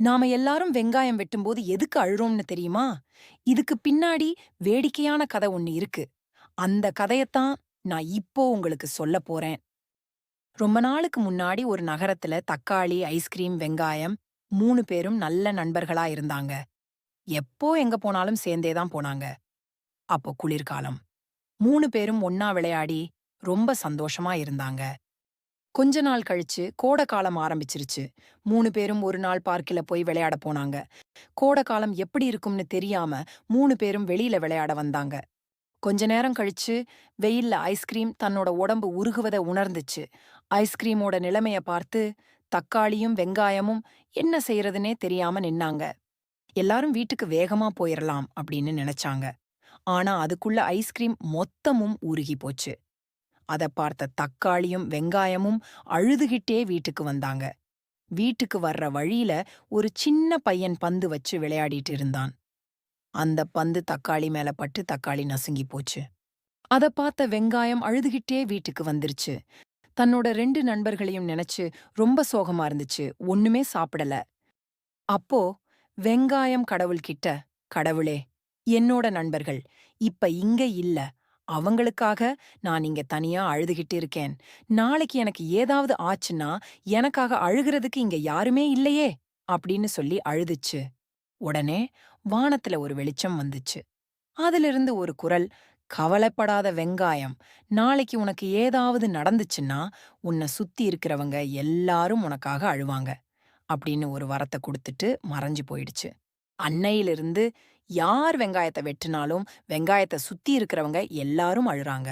நாம எல்லாரும் வெங்காயம் வெட்டும்போது எதுக்கு அழுறோம்னு தெரியுமா? இதுக்கு பின்னாடி வேடிக்கையான கதை ஒன்னு இருக்கு. அந்த கதையத்தான் நான் இப்போ உங்களுக்கு சொல்ல போறேன். ரொம்ப நாளுக்கு முன்னாடி ஒரு நகரத்துல தக்காளி ஐஸ்கிரீம் வெங்காயம் மூணு பேரும் நல்ல நண்பர்களா இருந்தாங்க. எப்போ எங்க போனாலும் சேர்ந்தே தான் போனாங்க. அப்போ குளிர்காலம். மூணு பேரும் ஒன்னா விளையாடி ரொம்ப சந்தோஷமா இருந்தாங்க. கொஞ்ச நாள் கழிச்சு கோடை காலம் ஆரம்பிச்சிருச்சு. மூணு பேரும் ஒரு நாள் பார்க்கில போய் விளையாட போனாங்க. கோடை காலம் எப்படி இருக்கும்னு தெரியாம மூணு பேரும் வெளியில விளையாட வந்தாங்க. கொஞ்ச நேரம் கழிச்சு வெயில்ல ஐஸ்கிரீம் தன்னோட உடம்பு உருகுவத உணர்ந்துச்சு. ஐஸ்கிரீமோட நிலைமைய பார்த்து தக்காளியும் வெங்காயமும் என்ன செய்யறதுனே தெரியாம நின்னாங்க. எல்லாரும் வீட்டுக்கு வேகமா போயிரலாம் அப்படின்னு நினைச்சாங்க. ஆனா அதுக்குள்ள ஐஸ்கிரீம் மொத்தமும் உருகி போச்சு. அதை பார்த்த தக்காளியும் வெங்காயமும் அழுதுகிட்டே வீட்டுக்கு வந்தாங்க. வீட்டுக்கு வர்ற வழியில ஒரு சின்ன பையன் பந்து வச்சு விளையாடிட்டு இருந்தான். அந்த பந்து தக்காளி மேல பட்டு தக்காளி நசுங்கி போச்சு. அத பார்த்த வெங்காயம் அழுதுகிட்டே வீட்டுக்கு வந்துருச்சு. தன்னோட ரெண்டு நண்பர்களையும் நினைச்சு ரொம்ப சோகமா இருந்துச்சு. ஒண்ணுமே சாப்பிடல. அப்போ வெங்காயம் கடவுள்கிட்ட கடவுளே என்னோட நண்பர்கள் இப்ப இங்க இல்ல. அவங்களுக்காக நான் இங்க தனியா அழுதுகிட்டு இருக்கேன். நாளைக்கு எனக்கு ஏதாவது ஆச்சுன்னா எனக்காக அழுகிறதுக்கு இங்க யாருமே இல்லையே அப்படின்னு சொல்லி அழுதுச்சு. உடனே வானத்துல ஒரு வெளிச்சம் வந்துச்சு. அதிலிருந்து ஒரு குரல் கவலைப்படாத வெங்காயம் நாளைக்கு உனக்கு ஏதாவது நடந்துச்சுன்னா உன்னை சுத்தி இருக்கிறவங்க எல்லாரும் உனக்காக அழுவாங்க அப்படின்னு ஒரு வரத்தை கொடுத்துட்டு மறைஞ்சு போயிடுச்சு. அன்னையிலிருந்து யார் வெங்காயத்தை வெட்டினாலும் வெங்காயத்தை சுத்தி இருக்கிறவங்க எல்லாரும் அழுறாங்க.